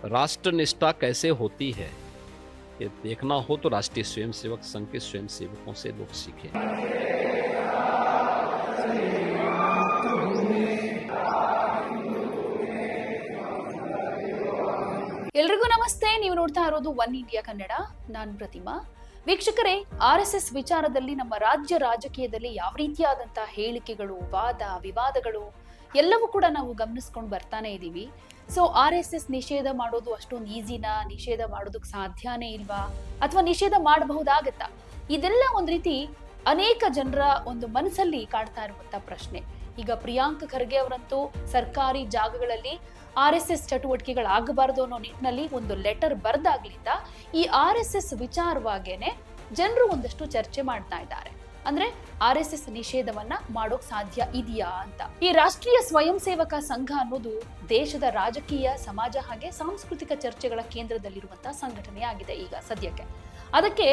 राष्ट्र निष्ठा कैसे होती है ये देखना हो तो राष्ट्रीय स्वयंसेवक संघ के स्वयंसेवकों से लोग सीखें ಎಲ್ರಿಗೂ ನಮಸ್ತೆ ನೀವು ನೋಡ್ತಾ ಇರೋದು ಒನ್ ಇಂಡಿಯಾ ಕನ್ನಡ ನಾನು ಪ್ರತಿಮಾ ವೀಕ್ಷಕರೇ ಆರ್ ಎಸ್ ಎಸ್ ವಿಚಾರದಲ್ಲಿ ನಮ್ಮ ರಾಜ್ಯ ರಾಜಕೀಯದಲ್ಲಿ ಯಾವ ರೀತಿಯಾದಂತಹ ಹೇಳಿಕೆಗಳು ವಾದ ವಿವಾದಗಳು ಎಲ್ಲವೂ ಕೂಡ ನಾವು ಗಮನಿಸ್ಕೊಂಡು ಬರ್ತಾನೆ ಇದ್ದೀವಿ ಸೊ ಆರ್ ಎಸ್ ಎಸ್ ನಿಷೇಧ ಮಾಡೋದು ಅಷ್ಟೊಂದು ಈಸಿನ ನಿಷೇಧ ಮಾಡೋದಕ್ಕೆ ಸಾಧ್ಯನೇ ಇಲ್ವಾ? ಅಥವಾ ನಿಷೇಧ ಮಾಡಬಹುದಾಗತ್ತಾ? ಇದೆಲ್ಲ ಒಂದ್ ರೀತಿ ಅನೇಕ ಜನರ ಒಂದು ಮನಸ್ಸಲ್ಲಿ ಕಾಡ್ತಾ ಇರುವಂತ ಪ್ರಶ್ನೆ. ಈಗ ಪ್ರಿಯಾಂಕ್ ಖರ್ಗೆ ಅವರಂತೂ ಸರ್ಕಾರಿ ಜಾಗಗಳಲ್ಲಿ ಆರ್ ಎಸ್ ಎಸ್ ಚಟುವಟಿಕೆಗಳಾಗಬಾರದು ಅನ್ನೋ ನಿಟ್ಟಿನಲ್ಲಿ ಒಂದು ಲೆಟರ್ ಬರ್ದಾಗ್ಲಿಂದ ಈ ಆರ್ ಎಸ್ ಎಸ್ ವಿಚಾರವಾಗೇನೆ ಜನರು ಒಂದಷ್ಟು ಚರ್ಚೆ ಮಾಡ್ತಾ ಇದ್ದಾರೆ. ಅಂದ್ರೆ ಆರ್ ಎಸ್ ಎಸ್ ನಿಷೇಧವನ್ನ ಮಾಡೋಕ್ ಸಾಧ್ಯ ಇದೆಯಾ ಅಂತ. ಈ ರಾಷ್ಟ್ರೀಯ ಸ್ವಯಂ ಸೇವಕ ಸಂಘ ಅನ್ನೋದು ದೇಶದ ರಾಜಕೀಯ, ಸಮಾಜ ಹಾಗೆ ಸಾಂಸ್ಕೃತಿಕ ಚರ್ಚೆಗಳ ಕೇಂದ್ರದಲ್ಲಿರುವಂತಹ ಸಂಘಟನೆ ಆಗಿದೆ ಈಗ ಸದ್ಯಕ್ಕೆ. ಅದಕ್ಕೆ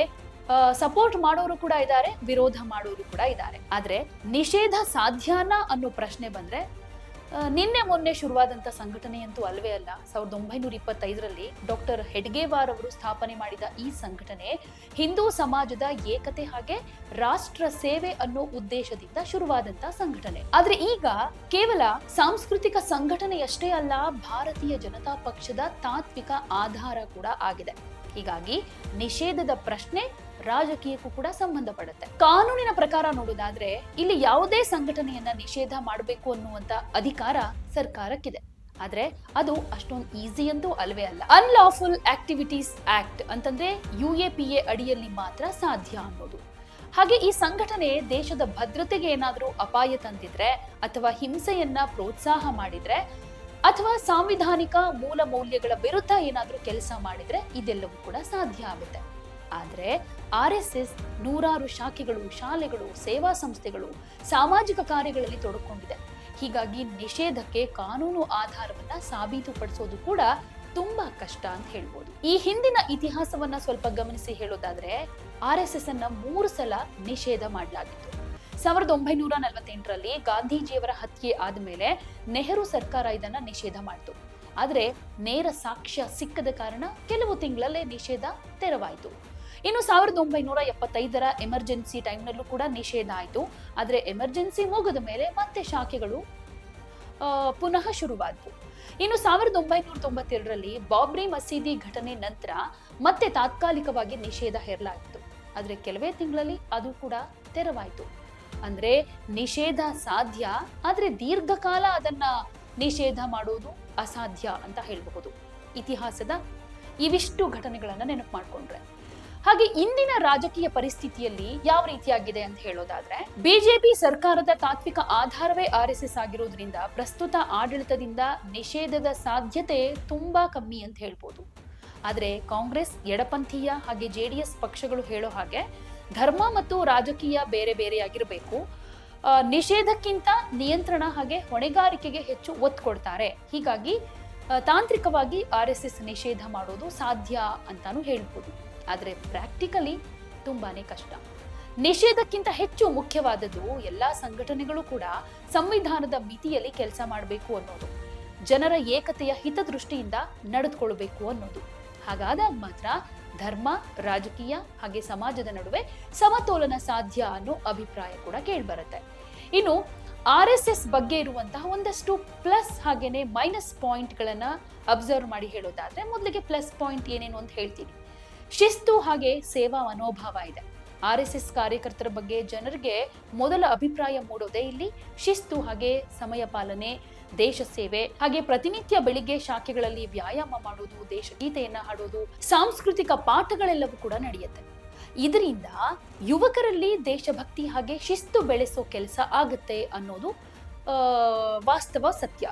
ಸಪೋರ್ಟ್ ಮಾಡೋರು ಕೂಡ ಇದ್ದಾರೆ, ವಿರೋಧ ಮಾಡೋರು ಕೂಡ ಇದ್ದಾರೆ. ಆದ್ರೆ ನಿಷೇಧ ಸಾಧ್ಯನಾ ಅನ್ನೋ ಪ್ರಶ್ನೆ ಬಂದ್ರೆ ನಿನ್ನೆ ಮೊನ್ನೆ ಶುರುವಾದಂತ ಸಂಘಟನೆ ಅಂತೂ ಅಲ್ವೇ ಅಲ್ಲ. ಸಾವಿರದ ಒಂಬೈನೂರ ಇಪ್ಪತ್ತೈದರಲ್ಲಿ ಡಾಕ್ಟರ್ ಹೆಡ್ಗೇವಾರ್ ಅವರು ಸ್ಥಾಪನೆ ಮಾಡಿದ ಈ ಸಂಘಟನೆ ಹಿಂದೂ ಸಮಾಜದ ಏಕತೆ ಹಾಗೆ ರಾಷ್ಟ್ರ ಸೇವೆ ಅನ್ನೋ ಉದ್ದೇಶದಿಂದ ಶುರುವಾದಂತ ಸಂಘಟನೆ. ಆದರೆ ಈಗ ಕೇವಲ ಸಾಂಸ್ಕೃತಿಕ ಸಂಘಟನೆಯಷ್ಟೇ ಅಲ್ಲ, ಭಾರತೀಯ ಜನತಾ ಪಕ್ಷದ ತಾತ್ವಿಕ ಆಧಾರ ಕೂಡ ಆಗಿದೆ. ಹೀಗಾಗಿ ನಿಷೇಧದ ಪ್ರಶ್ನೆ ರಾಜಕೀಯಕ್ಕೂ ಕೂಡ ಸಂಬಂಧಪಡುತ್ತೆ. ಕಾನೂನಿನ ಪ್ರಕಾರ ನೋಡೋದಾದ್ರೆ ಇಲ್ಲಿ ಯಾವುದೇ ಸಂಘಟನೆಯನ್ನ ನಿಷೇಧ ಮಾಡಬೇಕು ಅನ್ನುವಂತ ಅಧಿಕಾರ ಸರ್ಕಾರಕ್ಕಿದೆ. ಆದ್ರೆ ಅದು ಅಷ್ಟೊಂದು ಈಸಿ ಅಂತೂ ಅಲ್ವೇ ಅಲ್ಲ. ಅನ್ಲಾಫುಲ್ ಆಕ್ಟಿವಿಟೀಸ್ ಆಕ್ಟ್ ಅಂತಂದ್ರೆ ಯು ಎ ಪಿ ಎ ಅಡಿಯಲ್ಲಿ ಮಾತ್ರ ಸಾಧ್ಯ ಅನ್ನೋದು. ಹಾಗೆ ಈ ಸಂಘಟನೆ ದೇಶದ ಭದ್ರತೆಗೆ ಏನಾದರೂ ಅಪಾಯ ತಂದಿದ್ರೆ ಅಥವಾ ಹಿಂಸೆಯನ್ನ ಪ್ರೋತ್ಸಾಹ ಮಾಡಿದ್ರೆ ಅಥವಾ ಸಾಂವಿಧಾನಿಕ ಮೂಲ ಮೌಲ್ಯಗಳ ವಿರುದ್ಧ ಏನಾದರೂ ಕೆಲಸ ಮಾಡಿದ್ರೆ ಇದೆಲ್ಲವೂ ಕೂಡ ಸಾಧ್ಯ ಆಗುತ್ತೆ. ಆದ್ರೆ ಆರ್ ಎಸ್ ಎಸ್ ನೂರಾರು ಶಾಖೆಗಳು, ಶಾಲೆಗಳು, ಸೇವಾ ಸಂಸ್ಥೆಗಳು ಸಾಮಾಜಿಕ ಕಾರ್ಯಗಳಲ್ಲಿ ತೊಡಕೊಂಡಿದೆ. ಹೀಗಾಗಿ ನಿಷೇಧಕ್ಕೆ ಕಾನೂನು ಆಧಾರವನ್ನ ಸಾಬೀತುಪಡಿಸೋದು ಕೂಡ ತುಂಬಾ ಕಷ್ಟ ಅಂತ ಹೇಳ್ಬೋದು. ಈ ಹಿಂದಿನ ಇತಿಹಾಸವನ್ನ ಸ್ವಲ್ಪ ಗಮನಿಸಿ ಹೇಳೋದಾದ್ರೆ ಆರ್ ಎಸ್ ಎಸ್ ಅನ್ನ ಮೂರು ಸಲ ನಿಷೇಧ ಮಾಡಲಾಗಿತ್ತು. ಸಾವಿರದ ಒಂಬೈನೂರ ನಲವತ್ತೆಂಟರಲ್ಲಿ ಗಾಂಧೀಜಿಯವರ ಹತ್ಯೆ ಆದ್ಮೇಲೆ ನೆಹರು ಸರ್ಕಾರ ಇದನ್ನ ನಿಷೇಧ ಮಾಡಿತು. ಆದ್ರೆ ನೇರ ಸಾಕ್ಷ್ಯ ಸಿಕ್ಕದ ಕಾರಣ ಕೆಲವು ತಿಂಗಳಲ್ಲೇ ನಿಷೇಧ ತೆರವಾಯಿತು. ಇನ್ನು ಸಾವಿರದ ಒಂಬೈನೂರ ಎಪ್ಪತ್ತೈದರ ಎಮರ್ಜೆನ್ಸಿ ಟೈಮ್ನಲ್ಲೂ ಕೂಡ ನಿಷೇಧ ಆಯಿತು. ಆದರೆ ಎಮರ್ಜೆನ್ಸಿ ಮುಗಿದ ಮೇಲೆ ಮತ್ತೆ ಶಾಖೆಗಳು ಪುನಃ ಶುರುವಾದವು. ಇನ್ನು ಸಾವಿರದ ಒಂಬೈನೂರ ತೊಂಬತ್ತೆರಡರಲ್ಲಿ ಬಾಬ್ರಿ ಮಸೀದಿ ಘಟನೆ ನಂತರ ಮತ್ತೆ ತಾತ್ಕಾಲಿಕವಾಗಿ ನಿಷೇಧ ಹೇರಲಾಯಿತು ಆದರೆ ಕೆಲವೇ ತಿಂಗಳಲ್ಲಿ ಅದು ಕೂಡ ತೆರವಾಯಿತು. ಅಂದ್ರೆ ನಿಷೇಧ ಸಾಧ್ಯ, ಆದರೆ ದೀರ್ಘಕಾಲ ಅದನ್ನ ನಿಷೇಧ ಮಾಡೋದು ಅಸಾಧ್ಯ ಅಂತ ಹೇಳಬಹುದು. ಇತಿಹಾಸದ ಇವಿಷ್ಟು ಘಟನೆಗಳನ್ನು ನೆನಪು ಮಾಡ್ಕೊಂಡ್ರೆ. ಹಾಗೆ ಇಂದಿನ ರಾಜಕೀಯ ಪರಿಸ್ಥಿತಿಯಲ್ಲಿ ಯಾವ ರೀತಿಯಾಗಿದೆ ಅಂತ ಹೇಳೋದಾದ್ರೆ, ಬಿಜೆಪಿ ಸರ್ಕಾರದ ತಾತ್ವಿಕ ಆಧಾರವೇ ಆರ್ ಎಸ್ ಎಸ್ ಆಗಿರೋದ್ರಿಂದ ಪ್ರಸ್ತುತ ಆಡಳಿತದಿಂದ ನಿಷೇಧದ ಸಾಧ್ಯತೆ ತುಂಬಾ ಕಮ್ಮಿ ಅಂತ ಹೇಳ್ಬೋದು. ಆದ್ರೆ ಕಾಂಗ್ರೆಸ್ ಎಡಪಂಥೀಯ ಹಾಗೆ ಜೆಡಿಎಸ್ ಪಕ್ಷಗಳು ಹೇಳೋ ಹಾಗೆ ಧರ್ಮ ಮತ್ತು ರಾಜಕೀಯ ಬೇರೆ ಬೇರೆಯಾಗಿರಬೇಕು ನಿಷೇಧಕ್ಕಿಂತ ನಿಯಂತ್ರಣ ಹಾಗೆ ಹೊಣೆಗಾರಿಕೆಗೆ ಹೆಚ್ಚು ಒತ್ತು ಕೊಡ್ತಾರೆ. ಹೀಗಾಗಿ ತಾಂತ್ರಿಕವಾಗಿ ಆರ್ ಎಸ್ ಎಸ್ ನಿಷೇಧ ಮಾಡೋದು ಸಾಧ್ಯ ಅಂತಾನು ಹೇಳ್ಬೋದು. ಆದರೆ ಪ್ರಾಕ್ಟಿಕಲಿ ತುಂಬಾ ಕಷ್ಟ. ನಿಷೇಧಕ್ಕಿಂತ ಹೆಚ್ಚು ಮುಖ್ಯವಾದದ್ದು ಎಲ್ಲ ಸಂಘಟನೆಗಳು ಕೂಡ ಸಂವಿಧಾನದ ಮಿತಿಯಲ್ಲಿ ಕೆಲಸ ಮಾಡಬೇಕು ಅನ್ನೋದು. ಜನರ ಏಕತೆಯ ಹಿತದೃಷ್ಟಿಯಿಂದ ನಡೆದುಕೊಳ್ಬೇಕು ಅನ್ನೋದು. ಹಾಗಾದಾಗ ಮಾತ್ರ ಧರ್ಮ, ರಾಜಕೀಯ ಹಾಗೆ ಸಮಾಜದ ನಡುವೆ ಸಮತೋಲನ ಸಾಧ್ಯ ಅನ್ನೋ ಅಭಿಪ್ರಾಯ ಕೂಡ ಕೇಳಿಬರುತ್ತೆ. ಇನ್ನು ಆರ್ ಎಸ್ ಎಸ್ ಬಗ್ಗೆ ಇರುವಂತಹ ಒಂದಷ್ಟು ಪ್ಲಸ್ ಹಾಗೇನೆ ಮೈನಸ್ ಪಾಯಿಂಟ್ಗಳನ್ನು ಅಬ್ಸರ್ವ್ ಮಾಡಿ ಹೇಳೋದಾದ್ರೆ ಮೊದಲಿಗೆ ಪ್ಲಸ್ ಪಾಯಿಂಟ್ ಏನೇನು ಅಂತ ಹೇಳ್ತೀನಿ. ಶಿಸ್ತು ಹಾಗೆ ಸೇವಾ ಮನೋಭಾವ ಇದೆ. ಆರ್ ಎಸ್ ಎಸ್ ಕಾರ್ಯಕರ್ತರ ಬಗ್ಗೆ ಜನರಿಗೆ ಮೊದಲ ಅಭಿಪ್ರಾಯ ಮೂಡೋದೇ ಇಲ್ಲಿ. ಶಿಸ್ತು ಹಾಗೆ ಸಮಯ ಪಾಲನೆ, ದೇಶ ಸೇವೆ, ಹಾಗೆ ಪ್ರತಿನಿತ್ಯ ಬೆಳಿಗ್ಗೆ ಶಾಖೆಗಳಲ್ಲಿ ವ್ಯಾಯಾಮ ಮಾಡೋದು ದೇಶಗೀತೆಯನ್ನ ಹಾಡೋದು, ಸಾಂಸ್ಕೃತಿಕ ಪಾಠಗಳೆಲ್ಲವೂ ಕೂಡ ನಡೆಯುತ್ತೆ. ಇದರಿಂದ ಯುವಕರಲ್ಲಿ ದೇಶಭಕ್ತಿ ಹಾಗೆ ಶಿಸ್ತು ಬೆಳೆಸೋ ಕೆಲಸ ಆಗುತ್ತೆ ಅನ್ನೋದು ವಾಸ್ತವ ಸತ್ಯ.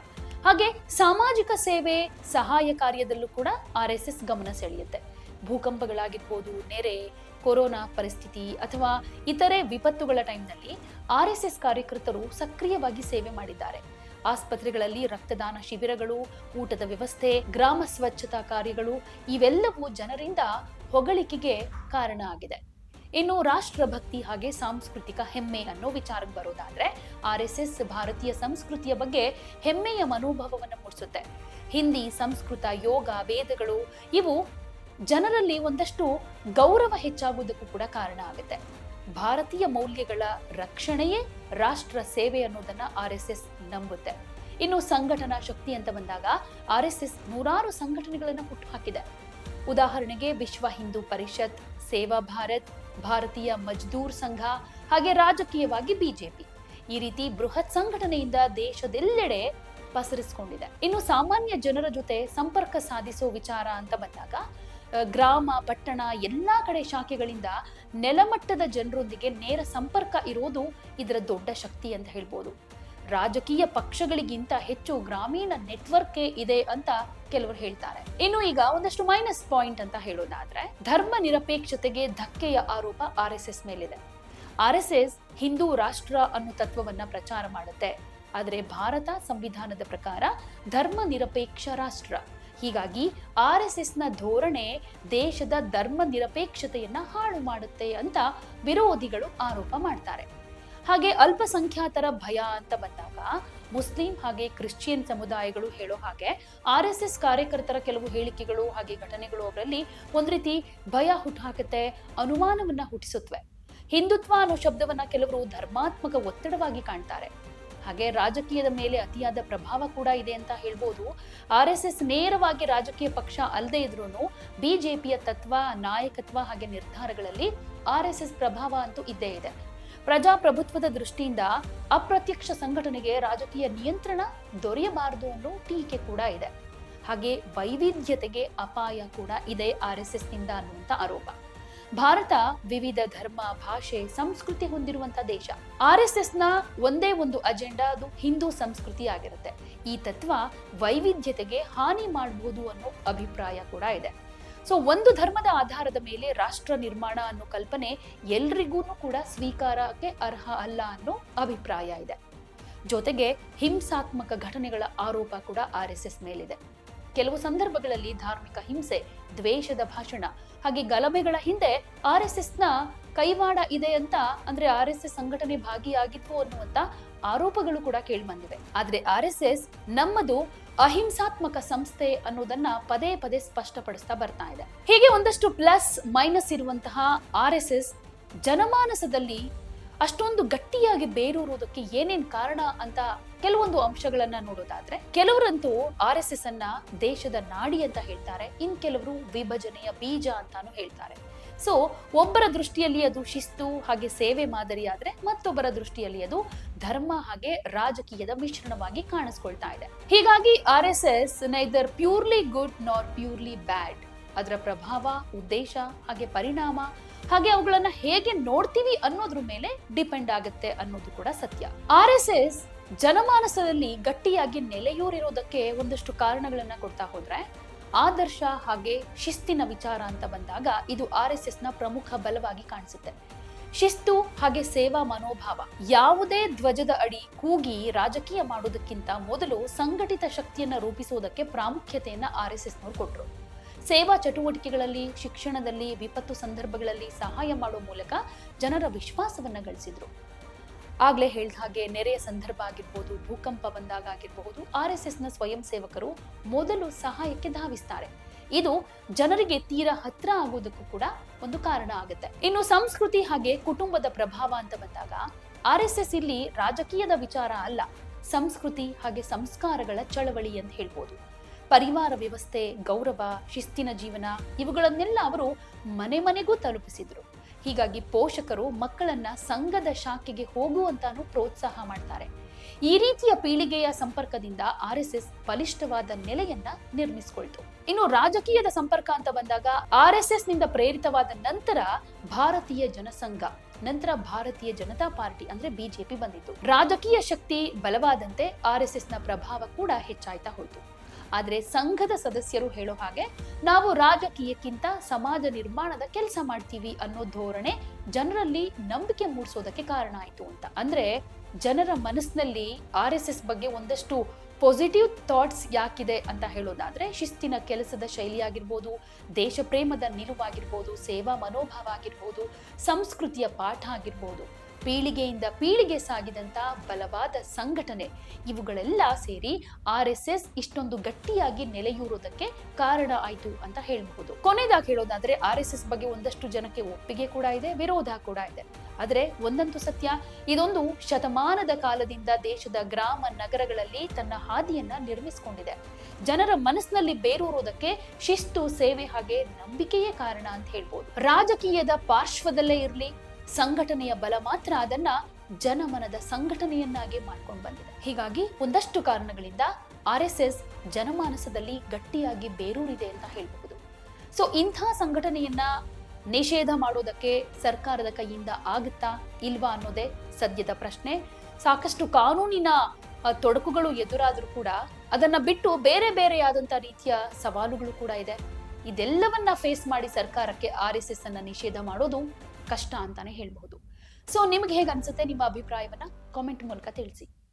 ಹಾಗೆ ಸಾಮಾಜಿಕ ಸೇವೆ, ಸಹಾಯ ಕಾರ್ಯದಲ್ಲೂ ಕೂಡ ಆರ್ ಎಸ್ ಎಸ್ ಗಮನ ಸೆಳೆಯುತ್ತೆ. ಭೂಕಂಪಗಳಾಗಿರ್ಬೋದು, ನೆರೆ, ಕೊರೋನಾ ಪರಿಸ್ಥಿತಿ ಅಥವಾ ಇತರೆ ವಿಪತ್ತುಗಳ ಟೈಮ್ನಲ್ಲಿ ಆರ್ ಎಸ್ ಎಸ್ ಕಾರ್ಯಕರ್ತರು ಸಕ್ರಿಯವಾಗಿ ಸೇವೆ ಮಾಡಿದ್ದಾರೆ. ಆಸ್ಪತ್ರೆಗಳಲ್ಲಿ ರಕ್ತದಾನ ಶಿಬಿರಗಳು, ಊಟದ ವ್ಯವಸ್ಥೆ, ಗ್ರಾಮ ಸ್ವಚ್ಛತಾ ಕಾರ್ಯಗಳು ಇವೆಲ್ಲವೂ ಜನರಿಂದ ಹೊಗಳಿಕೆಗೆ ಕಾರಣ ಆಗಿದೆ. ಇನ್ನು ರಾಷ್ಟ್ರಭಕ್ತಿ ಹಾಗೆ ಸಾಂಸ್ಕೃತಿಕ ಹೆಮ್ಮೆ ಅನ್ನೋ ವಿಚಾರಕ್ಕೆ ಬರೋದಾದ್ರೆ ಆರ್ ಎಸ್ ಎಸ್ ಭಾರತೀಯ ಸಂಸ್ಕೃತಿಯ ಬಗ್ಗೆ ಹೆಮ್ಮೆಯ ಮನೋಭಾವವನ್ನು ಮೂಡಿಸುತ್ತೆ. ಹಿಂದಿ, ಸಂಸ್ಕೃತ, ಯೋಗ, ವೇದಗಳು ಇವು ಜನರಲ್ಲಿ ಒಂದಷ್ಟು ಗೌರವ ಹೆಚ್ಚಾಗುವುದಕ್ಕೂ ಕೂಡ ಕಾರಣ ಆಗುತ್ತೆ. ಭಾರತೀಯ ಮೌಲ್ಯಗಳ ರಕ್ಷಣೆಯೇ ರಾಷ್ಟ್ರ ಸೇವೆ ಅನ್ನೋದನ್ನ ಆರ್ ನಂಬುತ್ತೆ. ಇನ್ನು ಸಂಘಟನಾ ಶಕ್ತಿ ಅಂತ ಬಂದಾಗ ಆರ್ ಎಸ್ ಎಸ್ ನೂರಾರು ಸಂಘಟನೆಗಳನ್ನು ಹುಟ್ಟುಹಾಕಿದೆ. ಉದಾಹರಣೆಗೆ ವಿಶ್ವ ಹಿಂದೂ ಪರಿಷತ್, ಸೇವಾ ಭಾರತ್, ಭಾರತೀಯ ಮಜ್ದೂರ್ ಸಂಘ, ಹಾಗೆ ರಾಜಕೀಯವಾಗಿ ಬಿಜೆಪಿ ಈ ರೀತಿ ಬೃಹತ್ ಸಂಘಟನೆಯಿಂದ ದೇಶದೆಲ್ಲೆಡೆ ಪಸರಿಸಿಕೊಂಡಿದೆ. ಇನ್ನು ಸಾಮಾನ್ಯ ಜನರ ಜೊತೆ ಸಂಪರ್ಕ ಸಾಧಿಸೋ ವಿಚಾರ ಅಂತ ಬಂದಾಗ ಗ್ರಾಮ, ಪಟ್ಟಣ ಎಲ್ಲ ಕಡೆ ಶಾಖೆಗಳಿಂದ ನೆಲಮಟ್ಟದ ಜನರೊಂದಿಗೆ ನೇರ ಸಂಪರ್ಕ ಇರೋದು ಇದರ ದೊಡ್ಡ ಶಕ್ತಿ ಅಂತ ಹೇಳ್ಬೋದು. ರಾಜಕೀಯ ಪಕ್ಷಗಳಿಗಿಂತ ಹೆಚ್ಚು ಗ್ರಾಮೀಣ ನೆಟ್ವರ್ಕ್ ಇದೆ ಅಂತ ಕೆಲವರು ಹೇಳ್ತಾರೆ. ಇನ್ನು ಈಗ ಒಂದಷ್ಟು ಮೈನಸ್ ಪಾಯಿಂಟ್ ಅಂತ ಹೇಳೋದಾದ್ರೆ, ಧರ್ಮ ನಿರಪೇಕ್ಷತೆಗೆ ಧಕ್ಕೆಯ ಆರೋಪ ಆರ್ ಎಸ್ ಎಸ್ ಮೇಲಿದೆ. ಆರ್ ಎಸ್ ಎಸ್ ಹಿಂದೂ ರಾಷ್ಟ್ರ ಅನ್ನೋ ತತ್ವವನ್ನ ಪ್ರಚಾರ ಮಾಡುತ್ತೆ. ಆದರೆ ಭಾರತ ಸಂವಿಧಾನದ ಪ್ರಕಾರ ಧರ್ಮ ನಿರಪೇಕ್ಷ ರಾಷ್ಟ್ರ. ಹೀಗಾಗಿ ಆರ್ ಎಸ್ ಎಸ್ನ ಧೋರಣೆ ದೇಶದ ಧರ್ಮ ನಿರಪೇಕ್ಷತೆಯನ್ನು ಹಾಳು ಮಾಡುತ್ತೆ ಅಂತ ವಿರೋಧಿಗಳು ಆರೋಪ ಮಾಡ್ತಾರೆ. ಹಾಗೆ ಅಲ್ಪಸಂಖ್ಯಾತರ ಭಯ ಅಂತ ಬಂದಾಗ ಮುಸ್ಲಿಂ ಹಾಗೆ ಕ್ರಿಶ್ಚಿಯನ್ ಸಮುದಾಯಗಳು ಹೇಳೋ ಹಾಗೆ ಆರ್ ಎಸ್ ಎಸ್ ಕಾರ್ಯಕರ್ತರ ಕೆಲವು ಹೇಳಿಕೆಗಳು ಹಾಗೆ ಘಟನೆಗಳು ಅವರಲ್ಲಿ ಒಂದು ರೀತಿ ಭಯ ಹುಟ್ಟುಹಾಕುತ್ತೆ ಅನುಮಾನವನ್ನ ಹುಟ್ಟಿಸುತ್ತವೆ ಹಿಂದುತ್ವ ಅನ್ನೋ ಶಬ್ದವನ್ನ ಕೆಲವರು ಧರ್ಮಾತ್ಮಕ ಒತ್ತಡವಾಗಿ ಕಾಣ್ತಾರೆ. ಹಾಗೆ ರಾಜಕೀಯದ ಮೇಲೆ ಅತಿಯಾದ ಪ್ರಭಾವ ಕೂಡ ಇದೆ ಅಂತ ಹೇಳ್ಬೋದು. ಆರ್ ಎಸ್ ಎಸ್ ನೇರವಾಗಿ ರಾಜಕೀಯ ಪಕ್ಷ ಅಲ್ಲದೆ ಇದ್ರೂ ಬಿಜೆಪಿಯ ತತ್ವ, ನಾಯಕತ್ವ ಹಾಗೆ ನಿರ್ಧಾರಗಳಲ್ಲಿ ಆರ್ ಎಸ್ ಎಸ್ ಪ್ರಭಾವ ಅಂತೂ ಇದ್ದೇ ಇದೆ. ಪ್ರಜಾಪ್ರಭುತ್ವದ ದೃಷ್ಟಿಯಿಂದ ಅಪ್ರತ್ಯಕ್ಷ ಸಂಘಟನೆಗೆ ರಾಜಕೀಯ ನಿಯಂತ್ರಣ ದೊರೆಯಬಾರದು ಅನ್ನೋ ಟೀಕೆ ಕೂಡ ಇದೆ. ಹಾಗೆ ವೈವಿಧ್ಯತೆಗೆ ಅಪಾಯ ಕೂಡ ಇದೆ ಆರ್ ಎಸ್ ಎಸ್ನಿಂದ ಅನ್ನುವಂತ ಆರೋಪ. ಭಾರತ ವಿವಿಧ ಧರ್ಮ, ಭಾಷೆ, ಸಂಸ್ಕೃತಿ ಹೊಂದಿರುವಂತ ದೇಶ. ಆರ್ ಎಸ್ ಎಸ್ನ ಒಂದೇ ಒಂದು ಅಜೆಂಡಾ ಅದು ಹಿಂದೂ ಸಂಸ್ಕೃತಿ ಆಗಿರುತ್ತೆ ಈ ತತ್ವ ವೈವಿಧ್ಯತೆಗೆ ಹಾನಿ ಮಾಡಬಹುದು ಅನ್ನೋ ಅಭಿಪ್ರಾಯ ಕೂಡ ಇದೆ. ಸೊ, ಒಂದು ಧರ್ಮದ ಆಧಾರದ ಮೇಲೆ ರಾಷ್ಟ್ರ ನಿರ್ಮಾಣ ಅನ್ನೋ ಕಲ್ಪನೆ ಎಲ್ರಿಗೂ ಕೂಡ ಸ್ವೀಕಾರಕ್ಕೆ ಅರ್ಹ ಅಲ್ಲ ಅನ್ನೋ ಅಭಿಪ್ರಾಯ ಇದೆ. ಜೊತೆಗೆ ಹಿಂಸಾತ್ಮಕ ಘಟನೆಗಳ ಆರೋಪ ಕೂಡ ಆರ್ ಎಸ್ ಎಸ್ ಮೇಲಿದೆ. ಕೆಲವು ಸಂದರ್ಭಗಳಲ್ಲಿ ಧಾರ್ಮಿಕ ಹಿಂಸೆ, ದ್ವೇಷದ ಭಾಷಣ, ಹಾಗೆ ಗಲಭೆಗಳ ಹಿಂದೆ ಆರ್ ಎಸ್ ಎಸ್ನ ಕೈವಾಡ ಇದೆ ಅಂತ ಅಂದ್ರೆ ಆರ್ ಎಸ್ ಎಸ್ ಸಂಘಟನೆ ಭಾಗಿಯಾಗಿತ್ತು ಅನ್ನುವಂತ ಆರೋಪಗಳು ಕೂಡ ಕೇಳಿಬಂದಿವೆ. ಆದ್ರೆ ಆರ್ ಎಸ್ ಎಸ್ ನಮ್ಮದು ಅಹಿಂಸಾತ್ಮಕ ಸಂಸ್ಥೆ ಅನ್ನೋದನ್ನ ಪದೇ ಪದೇ ಸ್ಪಷ್ಟಪಡಿಸ್ತಾ ಬರ್ತಾ ಇದೆ. ಹೀಗೆ ಒಂದಷ್ಟು ಪ್ಲಸ್ ಮೈನಸ್ ಇರುವಂತಹ ಆರ್ ಎಸ್ ಎಸ್ ಜನಮಾನಸದಲ್ಲಿ ಅಷ್ಟೊಂದು ಗಟ್ಟಿಯಾಗಿ ಬೇರೂರುವುದಕ್ಕೆ ಏನೇನ್ ಕಾರಣ ಅಂತ ಕೆಲವೊಂದು ಅಂಶಗಳನ್ನ ನೋಡೋದಾದ್ರೆ, ಕೆಲವರಂತೂ ಆರ್ ಎಸ್ ಎಸ್ ಅನ್ನ ದೇಶದ ನಾಡಿ ಅಂತ ಹೇಳ್ತಾರೆ, ಇನ್ ಕೆಲವರು ವಿಭಜನೆಯ ಬೀಜ ಅಂತಾನು ಹೇಳ್ತಾರೆ. ಸೊ ಒಬ್ಬರ ದೃಷ್ಟಿಯಲ್ಲಿ ಅದು ಶಿಸ್ತು ಹಾಗೆ ಸೇವೆ ಮಾದರಿಯಾದ್ರೆ ಮತ್ತೊಬ್ಬರ ದೃಷ್ಟಿಯಲ್ಲಿ ಅದು ಧರ್ಮ ಹಾಗೆ ರಾಜಕೀಯದ ಮಿಶ್ರಣವಾಗಿ ಕಾಣಿಸ್ಕೊಳ್ತಾ ಇದೆ. ಹೀಗಾಗಿ R S S neither purely good nor purely bad ಅದರ ಪ್ರಭಾವ, ಉದ್ದೇಶ ಹಾಗೆ ಪರಿಣಾಮ ಹಾಗೆ ಅವುಗಳನ್ನ ಹೇಗೆ ನೋಡ್ತೀವಿ ಅನ್ನೋದ್ರ ಮೇಲೆ ಡಿಪೆಂಡ್ ಆಗುತ್ತೆ ಅನ್ನೋದು ಕೂಡ ಸತ್ಯ. ಆರ್ ಎಸ್ ಎಸ್ ಜನಮಾನಸದಲ್ಲಿ ಗಟ್ಟಿಯಾಗಿ ನೆಲೆಯೂರಿರೋದಕ್ಕೆ ಒಂದಷ್ಟು ಕಾರಣಗಳನ್ನ ಕೊಡ್ತಾ ಹೋದ್ರೆ, ಆದರ್ಶ ಹಾಗೆ ಶಿಸ್ತಿನ ವಿಚಾರ ಅಂತ ಬಂದಾಗ ಇದು ಆರ್ ಎಸ್ ಎಸ್ನ ಪ್ರಮುಖ ಬಲವಾಗಿ ಕಾಣಿಸುತ್ತೆ. ಶಿಸ್ತು ಹಾಗೆ ಸೇವಾ ಮನೋಭಾವ ಯಾವುದೇ ಧ್ವಜದ ಅಡಿ ಕೂಗಿ ರಾಜಕೀಯ ಮಾಡೋದಕ್ಕಿಂತ ಮೊದಲು ಸಂಘಟಿತ ಶಕ್ತಿಯನ್ನ ರೂಪಿಸುವುದಕ್ಕೆ ಪ್ರಾಮುಖ್ಯತೆಯನ್ನ ಆರ್ ಎಸ್ ಎಸ್ ನವರು ಕೊಟ್ಟರು ಸೇವಾ ಚಟುವಟಿಕೆಗಳಲ್ಲಿ, ಶಿಕ್ಷಣದಲ್ಲಿ ವಿಪತ್ತು ಸಂದರ್ಭಗಳಲ್ಲಿ ಸಹಾಯ ಮಾಡುವ ಮೂಲಕ ಜನರ ವಿಶ್ವಾಸವನ್ನ ಗಳಿಸಿದ್ರು. ಆಗ್ಲೇ ಹೇಳಿದ ಹಾಗೆ ನೆರೆಯ ಸಂದರ್ಭ ಆಗಿರ್ಬೋದು, ಭೂಕಂಪ ಬಂದಾಗ ಆಗಿರಬಹುದು, ಆರ್ ಎಸ್ ಎಸ್ನ ಸ್ವಯಂ ಸೇವಕರು ಮೊದಲು ಸಹಾಯಕ್ಕೆ ಧಾವಿಸ್ತಾರೆ. ಇದು ಜನರಿಗೆ ತೀರಾ ಹತ್ರ ಆಗೋದಕ್ಕೂ ಕೂಡ ಒಂದು ಕಾರಣ ಆಗುತ್ತೆ. ಇನ್ನು ಸಂಸ್ಕೃತಿ ಹಾಗೆ ಕುಟುಂಬದ ಪ್ರಭಾವ ಅಂತ ಬಂದಾಗ ಆರ್ ಎಸ್ ಎಸ್ ಇಲ್ಲಿ ರಾಜಕೀಯದ ವಿಚಾರ ಅಲ್ಲ, ಸಂಸ್ಕೃತಿ ಹಾಗೆ ಸಂಸ್ಕಾರಗಳ ಚಳವಳಿ ಅಂತ ಹೇಳ್ಬೋದು. ಪರಿವಾರ ವ್ಯವಸ್ಥೆ, ಗೌರವ, ಶಿಸ್ತಿನ ಜೀವನ, ಇವುಗಳನ್ನೆಲ್ಲ ಅವರು ಮನೆ ಮನೆಗೂ ತಲುಪಿಸಿದರು. ಹೀಗಾಗಿ ಪೋಷಕರು ಮಕ್ಕಳನ್ನ ಸಂಘದ ಶಾಖೆಗೆ ಹೋಗುವಂತಾನು ಪ್ರೋತ್ಸಾಹ ಮಾಡ್ತಾರೆ. ಈ ರೀತಿಯ ಪೀಳಿಗೆಯ ಸಂಪರ್ಕದಿಂದ ಆರ್ ಎಸ್ ಎಸ್ ಬಲಿಷ್ಠವಾದ ನೆಲೆಯನ್ನ ನಿರ್ಮಿಸಿಕೊಳ್ತು. ಇನ್ನು ರಾಜಕೀಯದ ಸಂಪರ್ಕ ಅಂತ ಬಂದಾಗ ಆರ್ ಎಸ್ ಎಸ್ನಿಂದ ಪ್ರೇರಿತವಾದ ನಂತರ ಭಾರತೀಯ ಜನಸಂಘ, ನಂತರ ಭಾರತೀಯ ಜನತಾ ಪಾರ್ಟಿ ಅಂದ್ರೆ ಬಿಜೆಪಿ ಬಂದಿತ್ತು. ರಾಜಕೀಯ ಶಕ್ತಿ ಬಲವಾದಂತೆ ಆರ್ ಎಸ್ ಎಸ್ನ ಪ್ರಭಾವ ಕೂಡ ಹೆಚ್ಚಾಯ್ತಾ ಹೋಯ್ತು. ಆದ್ರೆ ಸಂಘದ ಸದಸ್ಯರು ಹೇಳೋ ಹಾಗೆ ನಾವು ರಾಜಕೀಯಕ್ಕಿಂತ ಸಮಾಜ ನಿರ್ಮಾಣದ ಕೆಲಸ ಮಾಡ್ತೀವಿ ಅನ್ನೋ ಧೋರಣೆ ಜನರಲ್ಲಿ ನಂಬಿಕೆ ಮೂಡಿಸೋದಕ್ಕೆ ಕಾರಣ ಆಯಿತು ಅಂತ. ಅಂದರೆ ಜನರ ಮನಸ್ಸಿನಲ್ಲಿ ಆರ್ ಎಸ್ ಬಗ್ಗೆ ಒಂದಷ್ಟು ಪಾಸಿಟಿವ್ ಥಾಟ್ಸ್ ಯಾಕಿದೆ ಅಂತ ಹೇಳೋದಾದ್ರೆ ಶಿಸ್ತಿನ ಕೆಲಸದ ಶೈಲಿಯಾಗಿರ್ಬೋದು ದೇಶ ಪ್ರೇಮದ ನಿಲುವಾಗಿರ್ಬೋದು, ಸೇವಾ ಮನೋಭಾವ ಆಗಿರ್ಬೋದು, ಸಂಸ್ಕೃತಿಯ ಪಾಠ ಆಗಿರ್ಬೋದು. ಪೀಳಿಗೆಯಿಂದ ಪೀಳಿಗೆ ಸಾಗಿದಂತ ಬಲವಾದ ಸಂಘಟನೆ. ಇವುಗಳೆಲ್ಲ ಸೇರಿ ಆರ್ ಎಸ್ ಎಸ್ ಇಷ್ಟೊಂದು ಗಟ್ಟಿಯಾಗಿ ನೆಲೆಯೂರೋದಕ್ಕೆ ಕಾರಣ ಆಯಿತು ಅಂತ ಹೇಳಬಹುದು. ಕೊನೆಯದಾಗಿ ಹೇಳೋದಾದ್ರೆ ಆರ್ ಎಸ್ ಎಸ್ ಬಗ್ಗೆ ಒಂದಷ್ಟು ಜನಕ್ಕೆ ಒಪ್ಪಿಗೆ ಕೂಡ ಇದೆ, ವಿರೋಧ ಕೂಡ ಇದೆ. ಆದರೆ ಒಂದಂತೂ ಸತ್ಯ, ಇದೊಂದು ಶತಮಾನದ ಕಾಲದಿಂದ ದೇಶದ ಗ್ರಾಮ ನಗರಗಳಲ್ಲಿ ತನ್ನ ಹಾದಿಯನ್ನ ನಿರ್ಮಿಸಿಕೊಂಡಿದೆ. ಜನರ ಮನಸ್ಸಿನಲ್ಲಿ ಬೇರೂರೋದಕ್ಕೆ ಶಿಸ್ತು, ಸೇವೆ ಹಾಗೆ ನಂಬಿಕೆಯೇ ಕಾರಣ ಅಂತ ಹೇಳ್ಬೋದು ರಾಜಕೀಯದ ಪಾರ್ಶ್ವದಲ್ಲೇ ಇರಲಿ ಸಂಘಟನೆಯ ಬಲ ಮಾತ್ರ ಅದನ್ನ ಜನಮನದ ಸಂಘಟನೆಯನ್ನಾಗಿ ಮಾಡ್ಕೊಂಡು ಬಂದಿದೆ. ಹೀಗಾಗಿ ಒಂದಷ್ಟು ಕಾರಣಗಳಿಂದ ಆರ್ ಎಸ್ ಜನಮಾನಸದಲ್ಲಿ ಗಟ್ಟಿಯಾಗಿ ಬೇರೂರಿದೆ ಅಂತ ಹೇಳಬಹುದು. ಸೊ ಇಂಥ ಸಂಘಟನೆಯನ್ನ ನಿಷೇಧ ಮಾಡೋದಕ್ಕೆ ಸರ್ಕಾರದ ಕೈಯಿಂದ ಆಗುತ್ತಾ ಇಲ್ವಾ ಅನ್ನೋದೇ ಸದ್ಯದ ಪ್ರಶ್ನೆ. ಸಾಕಷ್ಟು ಕಾನೂನಿನ ತೊಡಕುಗಳು ಎದುರಾದರೂ ಕೂಡ ಅದನ್ನ ಬಿಟ್ಟು ಬೇರೆ ಬೇರೆಯಾದಂಥ ರೀತಿಯ ಸವಾಲುಗಳು ಕೂಡ ಇದೆ. ಇದೆಲ್ಲವನ್ನ ಫೇಸ್ ಮಾಡಿ ಸರ್ಕಾರಕ್ಕೆ ಆರ್ ಎಸ್ ಎಸ್ ಅನ್ನ ನಿಷೇಧ ಮಾಡೋದು ಕಷ್ಟ ಅಂತಾನೆ ಹೇಳ್ಬಹುದು. ಸೊ ನಿಮ್ಗೆ ಹೇಗೆ ಅನ್ಸುತ್ತೆ ನಿಮ್ಮ ಅಭಿಪ್ರಾಯವನ್ನ ಕಾಮೆಂಟ್ ಮೂಲಕ ತಿಳಿಸಿ.